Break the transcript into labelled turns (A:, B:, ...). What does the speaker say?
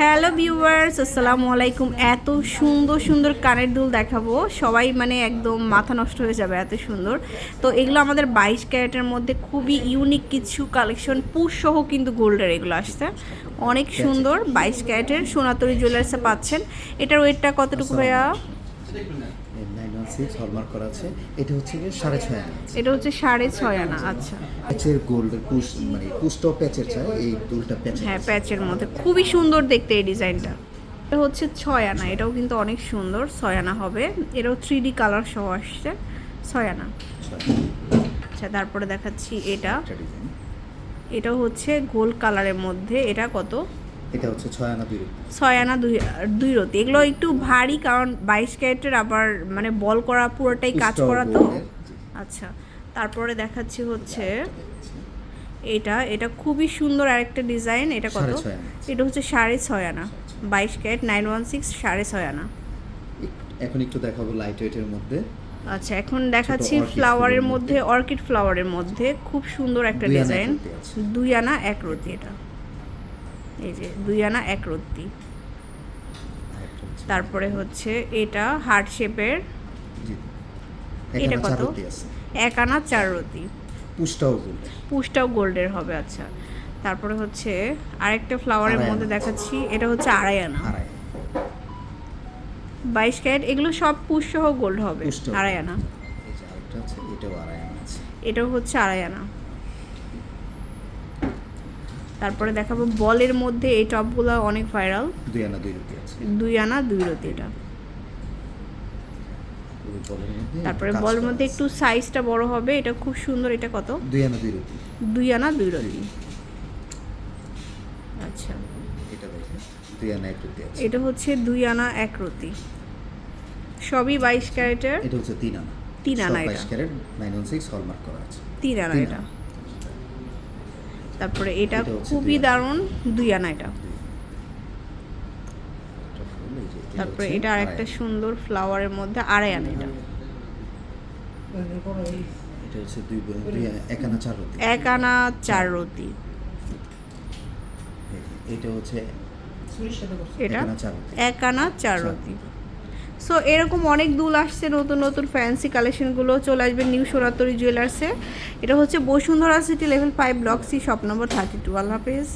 A: Hello viewers আসসালামু আলাইকুম। এত সুন্দর সুন্দর কানের দুল দেখাবো। সবাই মানে একদম মাথা নষ্ট হয়ে যাবে এত সুন্দর। তো এগুলো আমাদের বাইশ ক্যারেটের মধ্যে খুবই ইউনিক কিছু কালেকশন পুষ সহ কিন্তু গোল্ডের এগুলো আসছে। অনেক সুন্দর বাইশ ক্যারেটের সোনাতরি জুয়েলার্সে পাচ্ছেন। এটার ওয়েটটা কতটুকু ভাইয়া?
B: নাইন ওয়ান সিক্স হলমার্ক করা আছে। এটা হচ্ছে গিয়ে সাড়ে ছয় আনা
A: এটা হচ্ছে সাড়ে ছয় আনা আচ্ছা।
B: প্যাচের গোল্ডের পুশ মানে পুশটাও প্যাচের চাই এই দুলটা প্যাচের
A: হ্যাঁ প্যাচের মধ্যে। খুবই সুন্দর দেখতে এই ডিজাইনটা। এটা হচ্ছে ছয় আনা এটাও কিন্তু অনেক সুন্দর ছয় আনা হবে। এটাও থ্রি ডি কালার সহ আসছে ছয় আনা। আচ্ছা তারপরে দেখাচ্ছি এটা। এটাও হচ্ছে গোল্ড কালারের মধ্যে এটা কত?
B: এটা হচ্ছে ছয় আনা দুই
A: ছয় আনা দুই দুই রতি। এগুলো একটু ভারী কারণ বাইশ ক্যারেটের আবার মানে বল করা পুরোটাই কাজ করা তো। আচ্ছা তারপরে দেখাচ্ছি হচ্ছে এটা। এটা খুবই সুন্দর আরেকটা ডিজাইন। এটা কত। এটা হচ্ছে সাড়ে ছয় আনা বাইশ ক্যারেট নাইন ওয়ান সিক্স সাড়ে ছয় আনা
B: এখন একটু দেখাবো লাইট ওয়েটের মধ্যে।
A: আচ্ছা এখন দেখাচ্ছি ফ্লাওয়ারের মধ্যে। অর্কিড ফ্লাওয়ারের মধ্যে। খুব সুন্দর একটা ডিজাইন। দুই আনা এক রতি এটা। এই যে দুই আনা এক রতি
B: আরেকটা হচ্ছে-
A: তারপরে হচ্ছে এটা হার্ট শেপের। এটা কত? এক আনা চার রতি
B: পুশটাও গোল্ড
A: পুষটাও গোল্ডের হবে আচ্ছা। তারপরে হচ্ছে আরেকটা ফ্লাওয়ারের মধ্যে দেখাচ্ছি এটা হচ্ছে আড়াই আনা। বাইশ ক্যারেট এগুলো সব পুষ সহ গোল্ড হবে আড়াই আনা।
B: এটাও
A: হচ্ছে আড়াই আনা। তারপরে দেখাবো বলের মধ্যে এই টপগুলো অনেক ভাইরাল
B: দুই আনা দুই রুপি আছে।
A: দুই আনা দুই রতি এটা। তারপরে বলের মধ্যে একটু সাইজটা বড় হবে এটা খুব সুন্দর এটা কত?
B: দুই আনা দুই রুপি
A: দুই আনা দুই রতি আচ্ছা।
B: এটা দুই আনা এক রুপি আছে।
A: এটা হচ্ছে দুই আনা এক রতি সবই বাইশ ক্যারেটের?
B: এটা হচ্ছে তিন আনা।
A: তিন আনা এটা।
B: বাইশ carat nine one six hallmark করা আছে।
A: তিন আনা এটা। তারপরে এটা খুবই দারুণ দুই আনা এটা। তারপরে এটা আর
B: একটা
A: সুন্দর ফ্লাওয়ারের মধ্যে আড়াই আনা এটা।
B: এটা হচ্ছে দুই এক আনা চার রতি।
A: এক আনা চার রতি।
B: এটা হচ্ছে
A: এটা এক আনা চার রতি। সো এরকম অনেক দুল আসছে, নতুন নতুন ফ্যান্সি কালেকশনগুলো চলে আসবে নিউ সোনাতরি জুয়েলার্সে এটা হচ্ছে Bashundhara city level five block C shop number thirty two আল্লাহ হাফেজ।